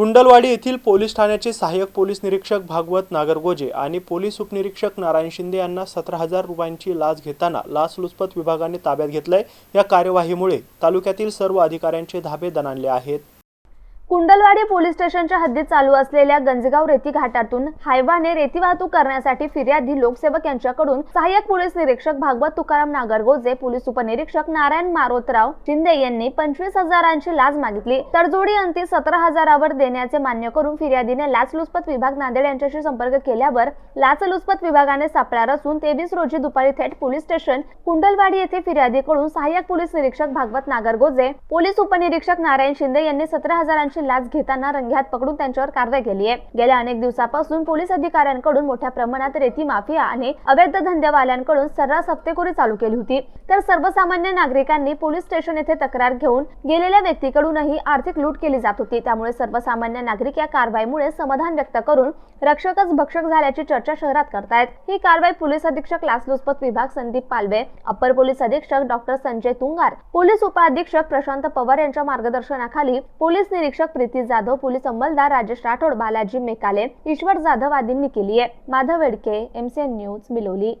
कुंडलवाडी येथील पोलीस ठाण्याचे सहाय्यक पोलीस निरीक्षक भागवत नागरगोजे आणि पोलीस उपनिरीक्षक नारायण शिंदे यांना सतरा हजार रुपयांची लाच घेताना लाचलुचपत विभागाने ताब्यात घेतलंय. या कार्यवाहीमुळे तालुक्यातील सर्व अधिकाऱ्यांचे धाबे दणाणले आहेत. कुंडलवाडी पोलीस स्टेशनच्या हद्दीत चालू असलेल्या गंजगाव रेती घाटातून हायवाने रेती वाहतूक करण्यासाठी फिर्यादी लोकसेवक यांच्याकडून सहाय्यक पोलीस निरीक्षक भागवत तुकाराम नागरगोजे पोलीस उपनिरीक्षक नारायण मारोतराव शिंदे यांनी पंचवीस हजारांची लाच मागितली. तडजोडी अंती सतरा हजारावर देण्याचे मान्य करून फिर्यादीने लाचलुचपत विभाग नांदेड यांच्याशी संपर्क केल्यावर लाचलुचपत विभागाने सापळा असून तेवीस रोजी दुपारी थेट पोलीस स्टेशन कुंडलवाडी येथे फिर्यादीकडून सहाय्यक पोलीस निरीक्षक भागवत नागरगोजे पोलीस उपनिरीक्षक नारायण शिंदे यांनी सतरा हजारांची लाच घेताना रंग्यात पकडून त्यांच्यावर कारवाई केली आहे. गेल्या अनेक दिवसापासून पोलीस अधिकाऱ्यांकडून मोठ्या प्रमाणात रेती माफिया आणि अवैध धंदेवाल्यांकडून सर्रास हप्तेखोरी चालू केली होती. तर सर्वसामान्य नागरिकांनी पोलीस स्टेशन येथे तक्रार घेऊन गेलेल्या व्यक्तीकडूनही आर्थिक लूट केली जात होती. त्यामुळे सर्वसामान्य नागरिक या कारवाईमुळे समाधान व्यक्त करून रक्षकच भक्षक झाल्याची चर्चा शहरात करतायत. ही कारवाई पोलीस अधीक्षक लाचलुचपत विभाग संदीप पालवे अपर पोलीस अधीक्षक डॉक्टर संजय तुंगार पोलीस उपअधीक्षक प्रशांत पवार यांच्या मार्गदर्शनाखाली पोलीस निरीक्षक प्रीती जाधव पोलीस अंमलदार राजेश राठोड बालाजी मेकाले ईश्वर जाधव आदींनी केली आहे. Madhav Vedke MCN news Miloli